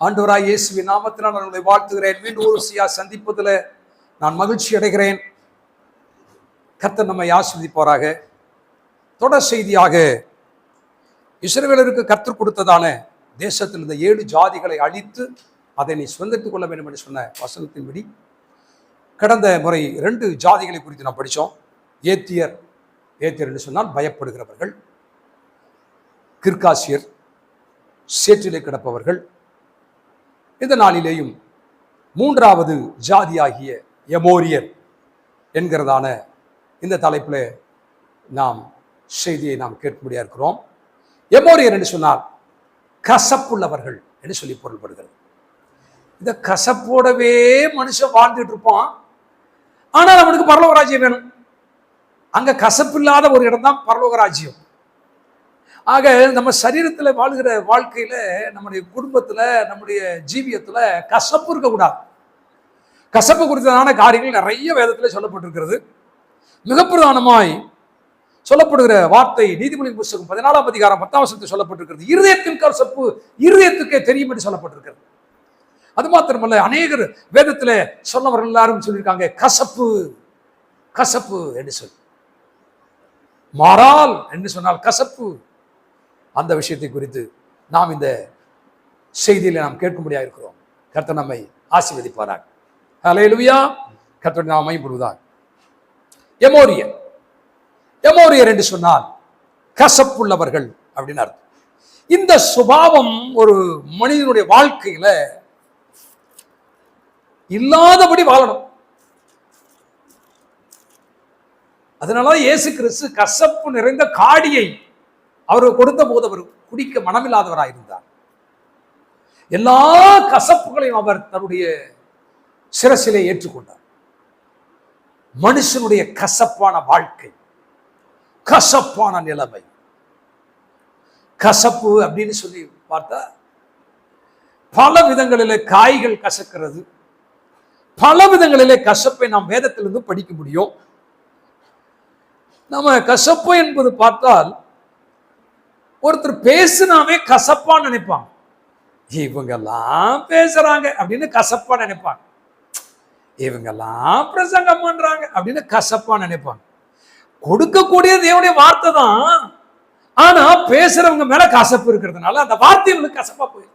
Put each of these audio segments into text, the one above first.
ஆண்டவராய் இயேசுவி நாமத்தினால் நான் உங்களை வாழ்த்துகிறேன். மீண்டும் ஒரு சியா சந்திப்பதில் நான் மகிழ்ச்சி அடைகிறேன். கர்த்தர் நம்மை ஆஸ்வதிப்பாராக தொடர் செய்தியாக இஸ்ரவேலருக்கு கற்றுக் கொடுத்ததான தேசத்தில் இருந்த ஏழு ஜாதிகளை அழித்து அதை நீ சுதந்திரத்துக் கொள்ள வேண்டும் என்று சொன்ன வசனத்தின்படி கடந்த முறை ரெண்டு ஜாதிகளை குறித்து நாம் படித்தோம். ஏத்தியர் ஏத்தியர் என்று சொன்னால் பயப்படுகிறவர்கள் கிர்காசியர் சேற்றிலே கிடப்பவர்கள் இந்த நாளிலேயும் மூன்றாவது ஜாதியாகிய எமோரியர் என்கிறதான இந்த தலைப்பில் நாம் செய்தியை நாம் கேட்கும்படியா இருக்கிறோம். எமோரியர் என்று சொன்னால் கசப்புள்ளவர்கள் என்று சொல்லி பொருள்படுகிறது. இந்த கசப்போடவே மனுஷன் வாழ்ந்துட்டு இருப்பான். ஆனால் அவனுக்கு பரலோக ராஜ்யம் வேணும். அங்க கசப்பில்லாத ஒரு இடம் தான் பரலோகராஜ்யம். ஆக நம்ம சரீரத்தில் வாழ்கிற வாழ்க்கையில் நம்முடைய குடும்பத்தில் நம்முடைய ஜீவியத்தில் கசப்பு இருக்கக்கூடாது. கசப்பு குறித்ததான காரியங்கள் நிறைய வேதத்தில் சொல்லப்பட்டிருக்கிறது. மிக பிரதானமாய் சொல்லப்படுகிற வார்த்தை நீதிமொழி புஸ்தகம் பதினாலாம் அதிகாரம் பத்தாம் வசனத்தில் சொல்லப்பட்டிருக்கிறது. இருதயத்தின் கசப்பு இருதயத்துக்கே தெரியும் என்று சொல்லப்பட்டிருக்கிறது. அது மாத்திரமல்ல அநேகர் வேதத்தில் சொன்னவர்கள் எல்லாரும் சொல்லியிருக்காங்க கசப்பு கசப்பு என்று சொல்லி. மாறால் என்று சொன்னால் கசப்பு அந்த விஷயத்தை குறித்து நாம் இந்த செய்தியில நாம் கேட்கும்படியாக இருக்கிறோம். கர்த்தர் நம்மை ஆசீர்வதிப்பாராக. அலையலுவியா கர்த்தர் நாம் மைப்படுவதாக எமோரியர் எமோரியர் என்று சொன்னால் கசப்புள்ளவர்கள் அப்படின்னு அர்த்தம். இந்த சுபாவம் ஒரு மனிதனுடைய வாழ்க்கையில இல்லாதபடி வாழணும். அதனால இயேசு கிறிஸ்து கசப்பு நிறைந்த காடியை அவர் கொடுத்த போது அவர் குடிக்க மனமில்லாதவராக இருந்தார். எல்லா கசப்புகளையும் அவர் தன்னுடைய சிரசிலே ஏற்றுக்கொண்டார். மனுஷனுடைய கசப்பான வாழ்க்கை கசப்பான நிலைமை. கசப்பு அப்படின்னு சொல்லி பார்த்தா பல விதங்களில் காய்கள் கசக்கிறது. பல விதங்களிலே கசப்பை நாம் வேதத்திலிருந்து படிக்க முடியும். நம்ம கசப்பு என்பது பார்த்தால் ஒருத்தர் பேசுனாவே கசப்பா நினைப்பாங்க. இவங்கெல்லாம் பேசுறாங்க அப்படின்னு கசப்பா நினைப்பாங்க. இவங்கெல்லாம் பிரசங்கம் பண்றாங்க அப்படின்னு கசப்பா நினைப்பாங்க. கொடுக்கக்கூடிய தேவனுடைய வார்த்தை தான். ஆனா பேசுறவங்க மேல கசப்பு இருக்கிறதுனால அந்த வார்த்தை இவங்களுக்கு கசப்பா போயிடுது.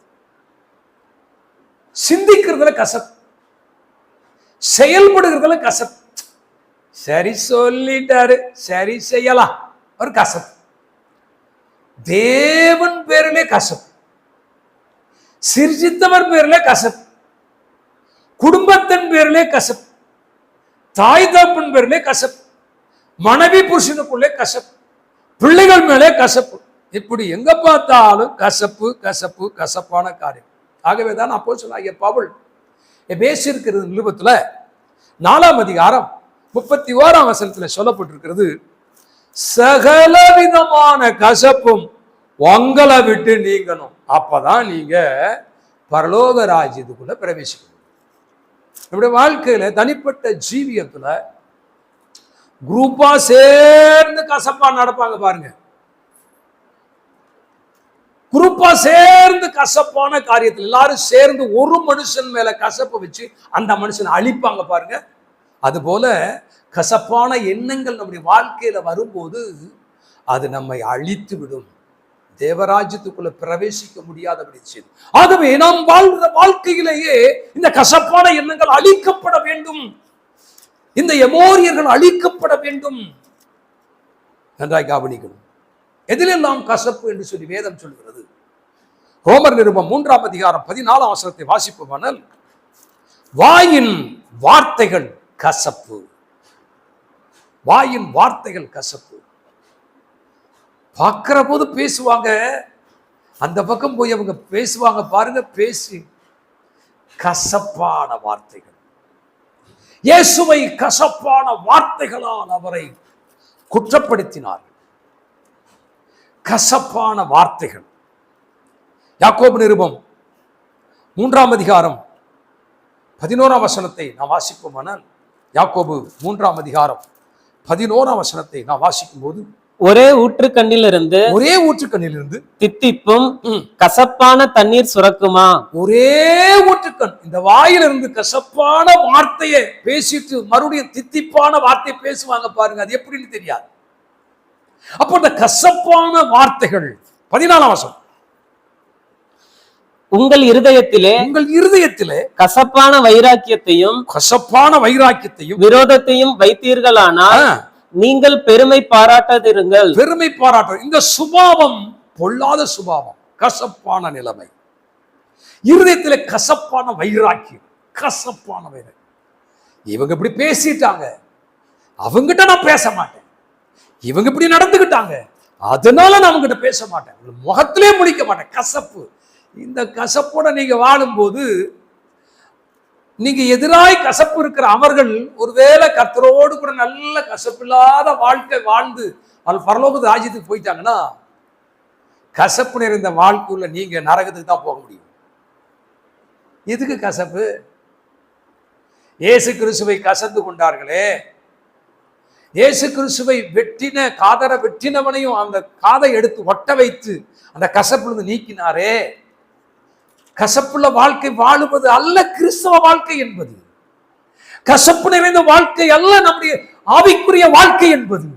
சிந்திக்கிறதுல கசப்பு. செயல்படுகிறதுல கசப்பு. சரி சொல்லிட்டாரு சரி செய்யலாம். ஒரு கசப்பு. தேவன் பேரிலே கசப்பு. சிர்ஜித்தவர் பேரிலே கசப்பு. குடும்பத்தின் பேரிலே கசப்பு. தாய் தப்பின் பேரிலே கசப்பு. மனைவி புருஷனுக்குள்ளே கசப்பு. பிள்ளைகள் மேலே கசப்பு. இப்படி எங்க பார்த்தாலும் கசப்பு கசப்பு கசப்பான காரியம். ஆகவே தான் அப்போ சொல்லாகிய பவுல் பேசியிருக்கிறது நிருபத்தில் நாலாம் அதிகாரம் முப்பத்தி ஓராம் வசனத்தில் சொல்லப்பட்டிருக்கிறது சகல விதமான கசப்பும் உங்களை விட்டு நீங்கணும். அப்பதான் நீங்க பரலோக ராஜ்யத்துக்குள்ள பிரவேசிக்கணும். நம்முடைய வாழ்க்கையில தனிப்பட்ட ஜீவியத்துல குரூப்பா சேர்ந்து கசப்பா நடப்பாங்க பாருங்க. குரூப்பா சேர்ந்து கசப்பான காரியத்தில் எல்லாரும் சேர்ந்து ஒரு மனுஷன் மேல கசப்பு வச்சு அந்த மனுஷனை அழிப்பாங்க பாருங்க. அதுபோல கசப்பான எண்ணங்கள் நம்முடைய வாழ்க்கையில் வரும்போது அது நம்மை அழித்து விடும். தேவராஜ்யத்துக்குள்ள பிரவேசிக்க முடியாதபடி செய்யும் ஆகவே நாம் வாழ்கிற வாழ்க்கையிலேயே இந்த கசப்பான எண்ணங்கள் அழிக்கப்பட வேண்டும். இந்த எமோரியர்கள் அழிக்கப்பட வேண்டும். நன்றாய் கவனிக்கணும். எதிலெல்லாம் கசப்பு என்று சொல்லி வேதம் சொல்கிறது? ரோமர் நிருபம் மூன்றாம் அதிகாரம் பதினாலாம் அவசரத்தை வாசிப்போமானால் வாயின் வார்த்தைகள் கசப்பு. வாயின் வார்த்தைகள் கசப்பு. பார்க்குற போது பேசுவாங்க. அந்த பக்கம் போய் அவங்க பேசுவாங்க பாருங்க பேசி. கசப்பான வார்த்தைகள். இயேசுவை கசப்பான வார்த்தைகளால் அவரை குற்றப்படுத்தினார்கள். கசப்பான வார்த்தைகள். யாக்கோபு நிருபம் மூன்றாம் அதிகாரம் பதினோராம் வசனத்தை நாம் வாசிப்போமானால் யாக்கோபு மூன்றாம் அதிகாரம் பதினோராம் வசனத்தை நாம் வாசிக்கும் போது ஒரே ஊற்றுக்கண்ணிலிருந்து ஒரே ஊற்றுக்கண்ணிலிருந்து தித்திப்பும் கசப்பான தண்ணீர் சுரக்குமா? ஒரே ஊற்றுக்கண் இந்த வாயிலிருந்து கசப்பான வார்த்தையை பேசிட்டு மறுபடியும் தித்திப்பான வார்த்தை பேசுவாங்க பாருங்க அது எப்படின்னு தெரியாது. அப்போ இந்த கசப்பான வார்த்தைகள் பதினாலாம் வருஷம் உங்கள் இருதயத்திலே உங்கள் இருதயத்திலே கசப்பான வைராக்கியத்தையும் கசப்பான வைராக்கியத்தையும் விரோதத்தையும் வைத்தீர்களானால் நீங்கள் பெருமை பாராட்டாதிருங்கள். பெருமை பாராட்டு. இந்த சுபாவம் பொல்லாத சுபாவம். கசப்பான நிலைமை. இருதயத்திலே கசப்பான வைராக்கியம். கசப்பான வைராக்கியம். இவங்க இப்படி பேசிட்டாங்க. அவங்கிட்ட நான் பேச மாட்டேன். இவங்க இப்படி நடந்துக்கிட்டாங்க. அதனால நான் அவங்ககிட்ட பேச மாட்டேன். முகத்திலே முழிக்க மாட்டேன். கசப்பு. இந்த கசப்போட நீங்கள் வாழும்போது நீங்கள் எதிராய் கசப்பு இருக்கிற அவர்கள் ஒருவேளை கத்தரோடு கூட நல்ல கசப்பில்லாத வாழ்க்கை வாழ்ந்து அவள் பரலோக ராஜ்யத்துக்கு போயிட்டாங்கன்னா கசப்பு நிறைந்த வாழ்க்கையில் நீங்கள் நரகத்துக்கு தான் போக முடியும். எதுக்கு கசப்பு? இயேசு கிறிஸ்துவை கசந்து கொண்டார்களே. இயேசு கிறிஸ்துவை வெட்டின காதரை வெட்டினவனையும் அந்த காதை எடுத்து ஒட்ட வைத்து அந்த கசப்பிலிருந்து நீக்கினாரே. கசப்புள்ள வாழ்க்கை வாழுவது அல்ல கிறிஸ்தவ வாழ்க்கை என்பது. கசப்பு நிறைந்த வாழ்க்கை அல்ல நம்முடைய ஆவிக்குரிய வாழ்க்கை என்பது.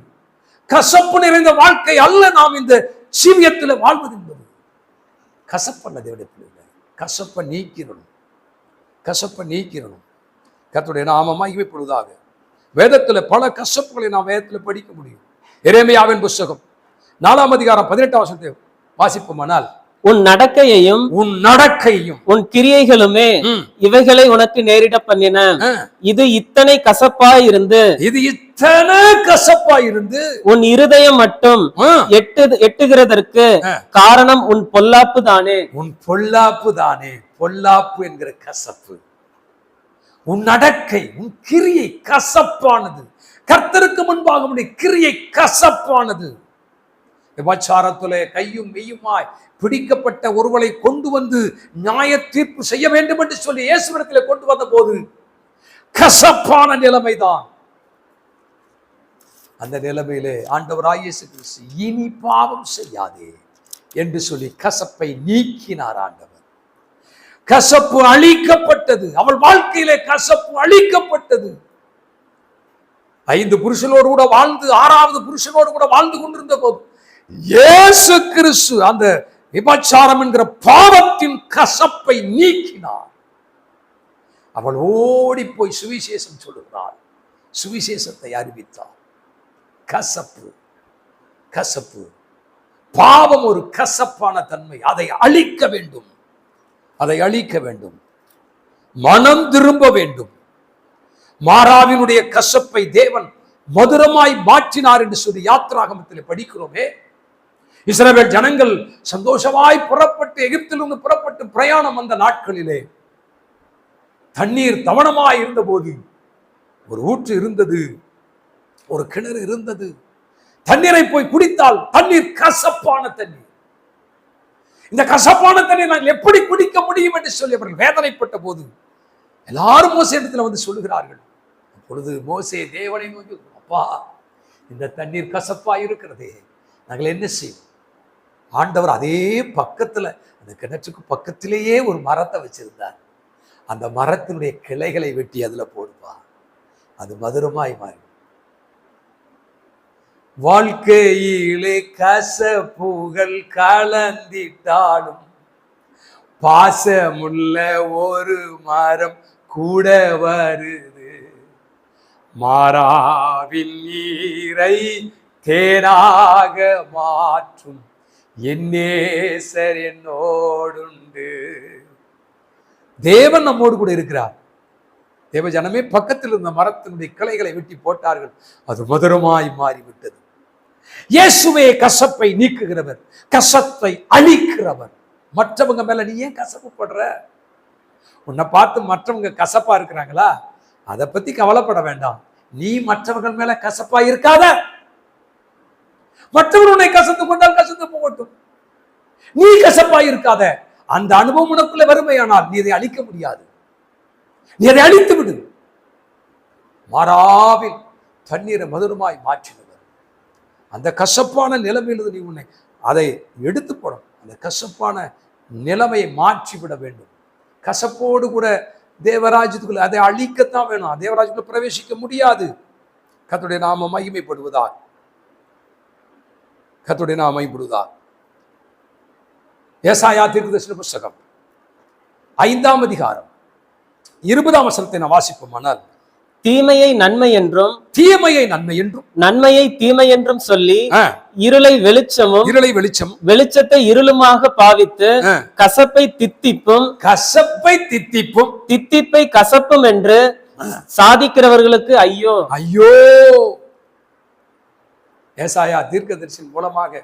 கசப்பு நிறைந்த வாழ்க்கை அல்ல நாம் இந்த சீவியத்தில் வாழ்வது என்பது. கசப்பல்ல தேவடைய கசப்பை நீக்கிடணும். கசப்பை நீக்கிடணும். கத்துடைய நாம இவைப்படுவதாக வேதத்தில் பல கசப்புகளை நாம் வேதத்தில் படிக்க முடியும். எரேமியாவின் புஸ்தகம் நாலாம் அதிகாரம் பதினெட்டாம் வருஷத்தை வாசிப்போமானால் உன் நடக்கையையும் உன் நடக்கையும். உன் கிரியைகளுமே இவைகளை உனக்கு நேரிட பண்ணின. இது இத்தனை கசப்பாய் இருந்து இது இத்தனை கசப்பா இருந்து உன் இருதயம் மட்டும் எட்டு எட்டுகிறதற்கு. காரணம் உன் பொல்லாப்பு தானே. உன் பொல்லாப்பு தானே. பொல்லாப்பு என்கிற கசப்பு. உன் நடக்கை உன் கிரியை கசப்பானது. கர்த்தருக்கு முன்பாக கிரியை கசப்பானது. விபச்சாரத்திலே கையும் மெய்யுமாய் பிடிக்கப்பட்ட ஒருவளை கொண்டு வந்து நியாய தீர்ப்பு செய்ய வேண்டும் என்று சொல்லி இயேசுவிடத்திலே கொண்டு வந்த போது கசப்பான நிலைமைதான். அந்த நிலைமையிலே ஆண்டவராய் இயேசு கிறிஸ்து இனி பாவம் செய்யாதே என்று சொல்லி கசப்பை நீக்கினார் ஆண்டவர். கசப்பு அழிக்கப்பட்டது. அவள் வாழ்க்கையிலே கசப்பு அழிக்கப்பட்டது. ஐந்து புருஷனோடு கூட வாழ்ந்து ஆறாவது புருஷனோடு கூட வாழ்ந்து கொண்டிருந்த போது இயேசு கிறிஸ்து அந்த விபச்சாரம் என்கிற பாவத்தின் கசப்பை நீக்கினார். அவள் ஓடி போய் சுவிசேஷம் சொல்லுகிறாள் சுவிசேஷத்தை அறிவித்தார் கசப்பு கசப்பு. பாவம் ஒரு கசப்பான தன்மை. அதை அழிக்க வேண்டும். அதை அழிக்க வேண்டும். மனம் திரும்ப வேண்டும். மாறாவினுடைய கசப்பை தேவன் மதுரமாய் மாற்றினார் என்று சொல்லி யாத்திராகமத்தில் படிக்கிறோமே. இஸ்ரவேல் ஜனங்கள் சந்தோஷமாய் புறப்பட்டு எகிப்திலிருந்து புறப்பட்டு பிரயாணம் வந்த நாட்களிலே தண்ணீர் தவணமாய் இருந்தபோது ஒரு ஊற்று இருந்தது ஒரு கிணறு இருந்தது. தண்ணீரை போய் குடித்தால் தண்ணீர் கசப்பான தண்ணீர். இந்த கசப்பான தண்ணீர் நாங்கள் எப்படி குடிக்க முடியும் என்று சொல்லி அவர்கள் வேதனைப்பட்ட போது எல்லாரும் மோசை இடத்துல வந்து சொல்லுகிறார்கள். அப்பொழுது மோசே தேவனை நோக்கி அப்பா இந்த தண்ணீர் கசப்பா இருக்கிறதே. நாங்கள் என்ன செய்வோம்? ஆண்டவர் அதே பக்கத்துல அந்த கிணற்றுக்கு பக்கத்திலேயே ஒரு மரத்தை வச்சிருந்தார். அந்த மரத்தினுடைய கிளைகளை வெட்டி அதுல போடுப்பா அது மதுரமாய் மாறி வாழ்க்கையிலே கசப்புகள் கலந்திட்டாலும் பாசமுள்ள ஒரு மரம் கூட வருது. மாறாவின் நீரை தேனாக மாற்றும் என்னேசர் என்னோடுண்டு. தேவன் நம்மோடு கூட இருக்கிறார். தேவ ஜனமே பக்கத்தில் இருந்த மரத்தினுடைய கிளைகளை வெட்டி போட்டார்கள். அது மதுரமாய் மாறிவிட்டது. இயேசுவே கசப்பை நீக்குகிறவர் கசத்தை அழிக்கிறவர். மற்றவங்க மேல நீ ஏன் கசப்பு படுற? உன்னை பார்த்து மற்றவங்க கசப்பா இருக்கிறாங்களா? அதை பத்தி கவலைப்பட வேண்டாம். நீ மற்றவர்கள் மேல கசப்பா இருக்காத. மற்றவர் உன்னை கசந்து கொண்டால் கசந்து போகட்டும். நீ கசப்பாய் இருக்காத அந்த அனுபவம் உனக்குள்ள வறுமையானால் நீ அதை அழிக்க முடியாது. நீ அதை அழித்து விடு. மாறாவில் தண்ணீரை மதுரமாய் மாற்றினவர். அந்த கசப்பான நிலைமையிலிருந்து நீ உன்னை அதை எடுத்து போடும் அந்த கசப்பான நிலைமையை மாற்றிவிட வேண்டும். கசப்போடு கூட தேவராஜ்யத்துக்குள்ள அதை அழிக்கத்தான் வேணும். தேவராஜ்யத்துக்குள்ள பிரவேசிக்க முடியாது. கத்துடைய நாம மகிமைப்படுவதா கர்த்தருடைய நாம மகிமைப்படுவதா ஏசாயா தீர்க்கதரிசன புஸ்தகம். ஐந்தாம் அதிகாரம். இருபதாம் வசனத்தை நான் வாசிப்போமானால் தீமையை நன்மை என்றும் தீமையை நன்மை என்றும் நன்மையை தீமை என்றும் சொல்லி இருளை வெளிச்சமும் இருளை வெளிச்சம் வெளிச்சத்தை இருளுமாக பாவித்து கசப்பை தித்திப்பும் கசப்பை தித்திப்பும் தித்திப்பை கசப்பும் என்று சாதிக்கிறவர்களுக்கு ஐயோ. ஐயோ. ஏசாயா தீர்க்கதரிசின் மூலமாக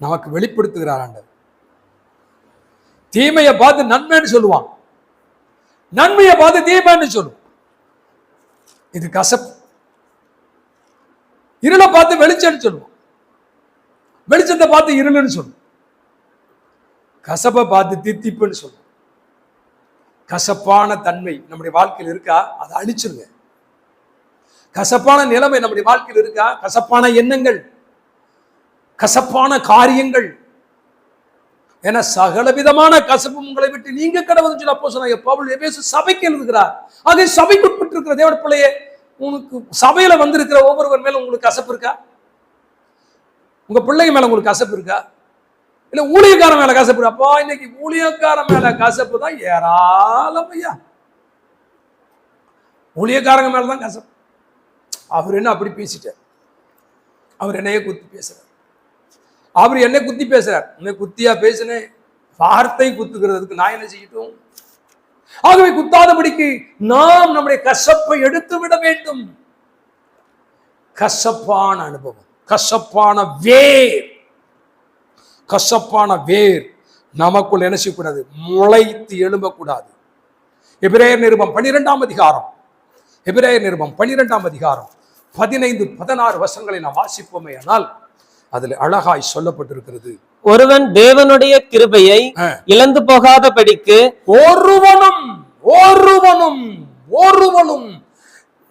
நமக்கு வெளிப்படுத்துகிறார் ஆண்டவர். தீமையை பார்த்து நன்மைன்னு சொல்லுவான். நன்மையை பார்த்து தீமைன்னு சொல்லும். இது கசப்பு. இருளை பார்த்து வெளிச்சம்னு சொல்லுவோம் வெளிச்சத்தை பார்த்து இருளுன்னு சொல்லுவோம் கசப்பை பார்த்து தித்திப்புன்னு சொல்லுவோம் கசப்பான தன்மை நம்முடைய வாழ்க்கையில் இருக்கா? அதை அழிச்சிருங்க. கசப்பான நிலைமை நம்முடைய வாழ்க்கையில் இருக்கா? கசப்பான எண்ணங்கள் கசப்பான காரியங்கள். என சகலவிதமான கசப்பு உங்களை விட்டு நீங்க கடவுள் சொல்லி அப்போ சொன்னாங்க பவுல் எபேசு சபைக்கு எழுதுகிறார். அது சபைக்கு உட்பட்டிருக்கிற தேவட பிள்ளையே உனக்கு சபையில வந்திருக்கிற ஒவ்வொருவர் மேல உங்களுக்கு கசப்பு இருக்கா? உங்க பிள்ளைங்க மேல உங்களுக்கு கசப்பு இருக்கா? இல்ல ஊழியக்காரன் மேல கசப்பு இருக்கா? அப்பா இன்னைக்கு ஊழியக்காரன் மேல கசப்பு தான் ஏராளம் ஐயா. ஊழியக்காரங்க மேல தான் கசப்பு. அவர் என்ன அப்படி பேசிட்டார்? அவர் என்னையே குத்தி பேசுறார். அவர் என்னை குத்தி பேசுறார். உன்னை குத்தியா பேசினேன். வார்த்தை குத்துக்கிறதுக்கு நான் என்ன செய்யட்டும்? ஆகவே குத்தாதபடிக்கு நாம் நம்முடைய கசப்பை எடுத்து விட வேண்டும். கசப்பான அனுபவம் கசப்பான வேர். கசப்பான வேர் நமக்குள் என்ன செய்யக்கூடாது? முளைத்து எழும்பக்கூடாது. எபிரேயர் நிருபம் பன்னிரெண்டாம் அதிகாரம். எபிரேயர் நிருபம் பன்னிரெண்டாம் அதிகாரம். பதினைந்து பதினாறு வசங்களை நாம் வாசிப்போமே ஆனால் அதில் அழகாய் சொல்லப்பட்டிருக்கிறது. ஒருவன் தேவனுடைய கிருபையை. இழந்து போகாதபடிக்கு ஒருவனும் ஒருவனும் ஒருவனும்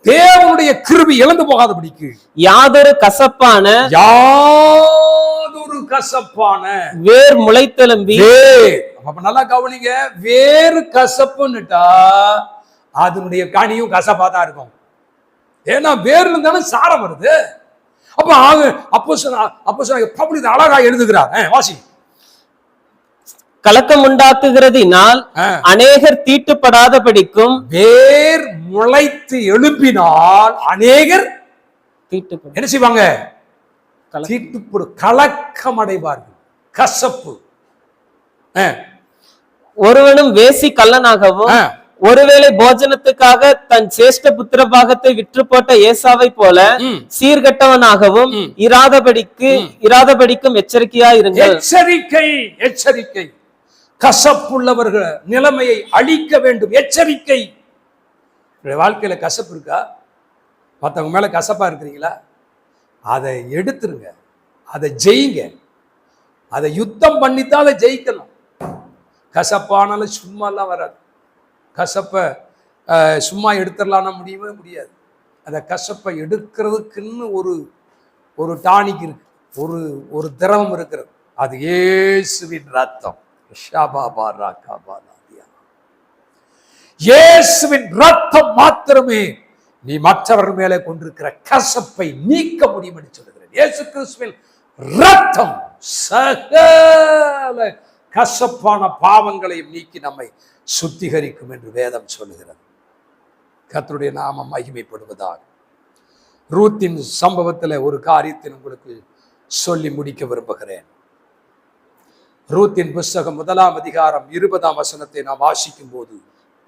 தேவனுடைய கிருபி இழந்து போகாதபடிக்கு. யாதொரு கசப்பான யாதொரு கசப்பான வேர் முளைத்தெலும்பி. அப்ப நல்லா கவனிங்க வேறு கசப்புன்னுட்டா அதனுடைய கனியும் கசப்பா தான் இருக்கும். ஏன்னா வேர்ல இருந்தானே சாரம் வருது. அப்ப ஆக அப்போ அப்போ பப்ளிக் அழகா எழுதுகிறார். வாசி. கலக்கம் உண்டாக்குகிறதினால். அநேகர் தீட்டுப்படாதபடிக்கும் வேர் முளைத்து எழுப்பினால் அநேகர் தீட்டுப்பட என்ன செய்வாங்க? கலக்கம். தீட்டுப்படு கலக்கம் அடைவார்கள் கசப்பு ஒருவனும் வேசி கள்ளனாகவும் ஆ. ஒருவேளை போஜனத்துக்காக தன் சேஷ்ட புத்திர பாகத்தை விற்று போட்ட ஏசாவை போல. சீர்கெட்டவனாகவும். இராதபடிக்கு இராதபடிக்கும் எச்சரிக்கையா இருங்கள். எச்சரிக்கை எச்சரிக்கை. கசப்புள்ளவர்கள் நிலைமையை அழிக்க வேண்டும். எச்சரிக்கை. வாழ்க்கையில கசப்பு இருக்கா? மற்றவங்க மேல கசப்பா இருக்கிறீங்களா? அதை எடுத்துருங்க. அதை ஜெயிங்க. அதை யுத்தம் பண்ணித்தான் அதை ஜெயிக்கணும். கசப்பானாலும் சும்மாலாம் வராது. கசப்பை சும்மா எடுத்துடலாம்னா முடியவே முடியாது. அந்த கசப்பை எடுக்கிறதுக்குன்னு ஒரு ஒரு டானிக் இருக்கு. ஒரு ஒரு திரவம் இருக்கிறது. அது ஏசுவின் ரத்தம். ஷாபாபா ராகாபா நாதியா. இயேசுவின் ரத்தம் மாத்திரமே நீ மற்றவர்கள் மேலே கொண்டிருக்கிற கசப்பை நீக்க முடியும் என்று சொல்லுகிறேன். இயேசு கிறிஸ்துவின் ரத்தம் சகல கசப்பான பாவங்களையும் நீக்கி நம்மை சுத்திகரிக்கும் என்று வேதம் சொல்லுகிறது. கர்த்தருடைய நாமம் மகிமைப்படுவதாக. ரூத்தின் சம்பவத்தில் ஒரு காரியத்தை உங்களுக்கு சொல்லி முடிக்க விரும்புகிறேன். ரூத்தின் புஸ்தகம் முதலாம் அதிகாரம் இருபதாம் வசனத்தை நாம் வாசிக்கும் போது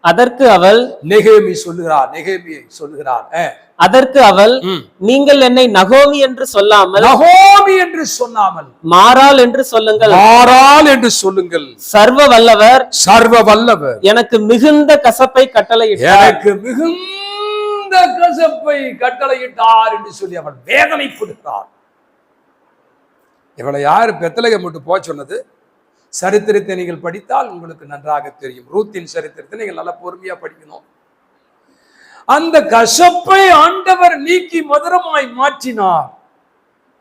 அதற்கு அவள் நெகேமி சொல்லுகிறார் நெகேமியை சொல்லுகிறார் அதற்கு அவள். நீங்கள் என்னை நகோமி என்று சொல்லாமல் நகோமி என்று சொன்னாமல். மாறாள் என்று சொல்லுங்கள். மாறால் என்று சொல்லுங்கள். சர்வ வல்லவர். சர்வ வல்லவர். எனக்கு மிகுந்த கசப்பை கட்டளையிட்டார். எனக்கு மிகுந்த கசப்பை கட்டளையிட்டார் என்று சொல்லி அவன் வேதனைப்படுகிறார் இவளை யார் பெத்தலகம் விட்டு போக சொன்னது? சரித்திரத்தை நீங்கள் படித்தால் உங்களுக்கு நன்றாக தெரியும். ரூத்தின் சரித்திரத்தை நீங்கள் நல்லா பொறுமையா படிக்கணும். அந்த கசப்பை ஆண்டவர் நீக்கி மதுரமாய் மாற்றினார்.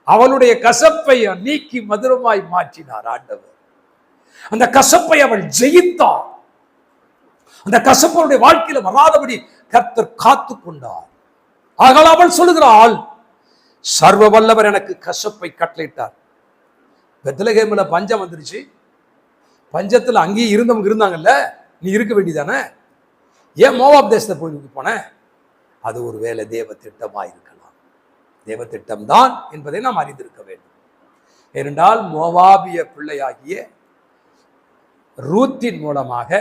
அவளுடைய கசப்பை நீக்கி மதுரமாய் மாற்றினார் ஆண்டவர். அந்த கசப்பை அவள் ஜெயித்தார் அந்த கசப்பனுடைய வாழ்க்கையில வராதபடி கர்த்தர் காத்து கொண்டார். ஆகல அவள் சொல்லுகிறாள் சர்வ வல்லவர் எனக்கு கசப்பை கட்டளையிட்டார். பெத்தலகேமில் பஞ்சம் வந்துருச்சு. பஞ்சத்தில் அங்கேயும் இருந்தவங்க இருந்தாங்கல்ல நீ இருக்க வேண்டியதானே? ஏன் மோவாப் தேசத்தை போய் போனேன் போன? அது ஒரு வேலை தேவ திட்டமாக இருக்கலாம் தேவ திட்டம்தான் என்பதை நாம் அறிந்திருக்க வேண்டும். ஏனென்றால் மோவாபிய பிள்ளையாகிய ரூத்தின் மூலமாக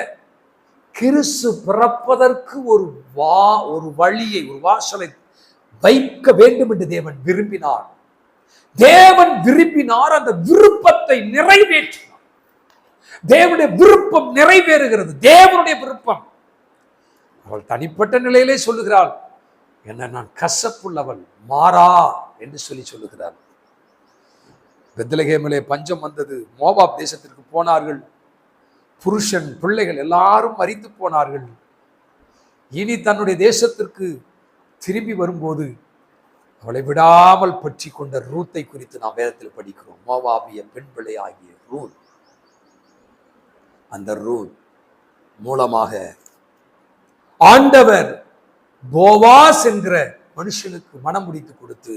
கிறிஸ்து பிறப்பதற்கு ஒரு வா ஒரு வழியை ஒரு வாசலை வைக்க வேண்டும் என்று தேவன் விரும்பினார். தேவன் விரும்பினார் அந்த விருப்பத்தை நிறைவேற்றினார். தேவனுடைய விருப்பம் நிறைவேறுகிறது. தேவனுடைய விருப்பம். அவள் தனிப்பட்ட நிலையிலே சொல்லுகிறாள் என்ன நான் கசப்புள்ளவன் மாறா என்று சொல்லி சொல்லுகிறார். பெத்லகேமிலே பஞ்சம் வந்தது. மோபாப் தேசத்திற்கு போனார்கள். புருஷன் பிள்ளைகள் எல்லாரும் மறித்து போனார்கள். இனி தன்னுடைய தேசத்திற்கு திரும்பி வரும்போது அவளை விடாமல் பற்றி கொண்ட ரூத்தை குறித்து நாம் வேதத்தில் படிக்கிறோம். மோவாபிய பெண் பிள்ளை ஆகிய ரூத். அந்த ரூத் மூலமாக ஆண்டவர் போவாஸ் என்கிற மனுஷனுக்கு மனம் முடித்து கொடுத்து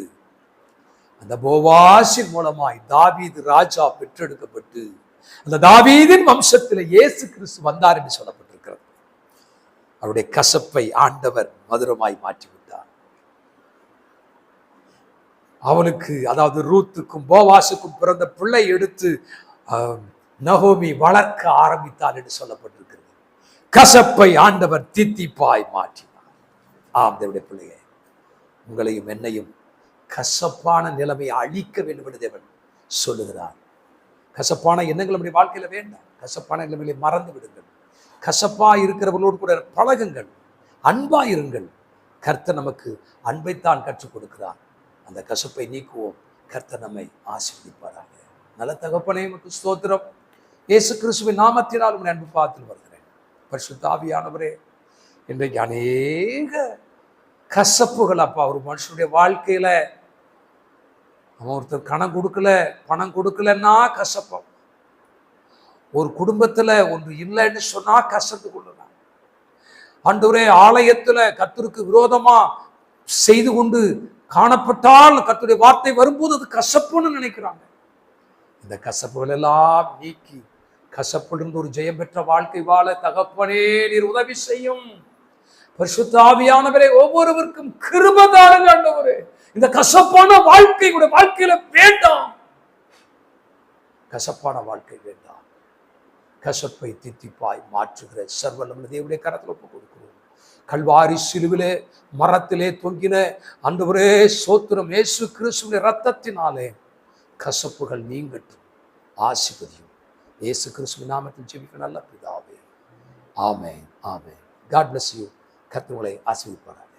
அந்த போவாசின் மூலமாய் தாவீது ராஜா பெற்றெடுக்கப்பட்டு அந்த தாவீதின் வம்சத்தில் இயேசு கிறிஸ்து வந்தார் என்று சொல்லப்பட்டிருக்கிறது. அவருடைய கசப்பை ஆண்டவர் மதுரமாய் மாற்றி விட்டார் அவனுக்கு அதாவது ரூத்துக்கும் போவாசுக்கும் பிறந்த பிள்ளை எடுத்து நகோமி வளர்க்க ஆரம்பித்தார் என்று சொல்லப்பட்டிருக்கிறது. கசப்பை ஆண்டவர் தித்திப்பாய் மாற்றி. ஆம் தேவடைய பிள்ளையே. உங்களையும் என்னையும் கசப்பான நிலைமையை அழிக்க வேண்டும் என்று தேவன் சொல்லுகிறார். கசப்பான எண்ணங்கள் நம்முடைய வாழ்க்கையில் வேண்டாம். கசப்பான நிலைமையை மறந்து விடுங்கள். கசப்பா இருக்கிறவர்களோடு கூட பழகுங்கள். அன்பா இருங்கள். கர்த்தர் நமக்கு அன்பைத்தான் கற்றுக் கொடுக்கிறார். அந்த கசப்பை நீக்குவோம். கர்த்தர் நம்மை ஆசீர்வதிப்பாராக. நல்ல தகப்பனே நமக்கு ஸ்தோத்திரம். இயேசு கிறிஸ்துவின் நாமத்தினால் உங்களை அன்பு பார்த்து வருகிறேன் பரிசுத்தாவியானவரே இன்றைக்கு அநேக கசப்புகள் அப்பா. ஒரு மனுஷனுடைய வாழ்க்கையில அவன் ஒருத்தர் கணம் கொடுக்கல பணம் கொடுக்கலன்னா கசப்பம். ஒரு குடும்பத்துல ஒன்று இல்லைன்னு சொன்னா கசந்து கொள்ளலாம் அன்றுவரே ஆலயத்துல கத்தருக்கு விரோதமா செய்து கொண்டு காணப்பட்டால் கத்துடைய வார்த்தை வரும்போது அது கசப்புன்னு நினைக்கிறாங்க. இந்த கசப்புகள் எல்லாம் நீக்கி கசப்பிலிருந்து ஒரு ஜெயம் பெற்ற வாழ்க்கை வாழ தகப்பனே நீர் உதவி செய்யும். பரிசுத்தாவியானவரை ஒவ்வொருவருக்கும் கிருபதாருங்க ஆண்டவரே. இந்த கசப்பான வாழ்க்கை கூட வாழ்க்கையில வேண்டாம். கசப்பான வாழ்க்கை வேண்டாம். கசப்பை தித்திப்பாய் மாற்றுகிற சர்வலம் தேவடைய கரத்தில் ஒப்பு கொடுக்கிறோம். கல்வாரி சிலுவிலே மரத்திலே தொங்கின அன்றுவரே சோத்திரம் ஏசு கிறிஸ்துவின் ரத்தத்தினாலே கசப்புகள் நீங்கட்டும் ஆசிபதியும் ஏசு கிறிஸ்துவின் நாமத்தில் ஜெபிக்க நல்ல பிதாவே. ஆமே ஆமே காட் பிளஸ் யூ கர்த்தர் உங்களை ஆசீர்வதிப்பார்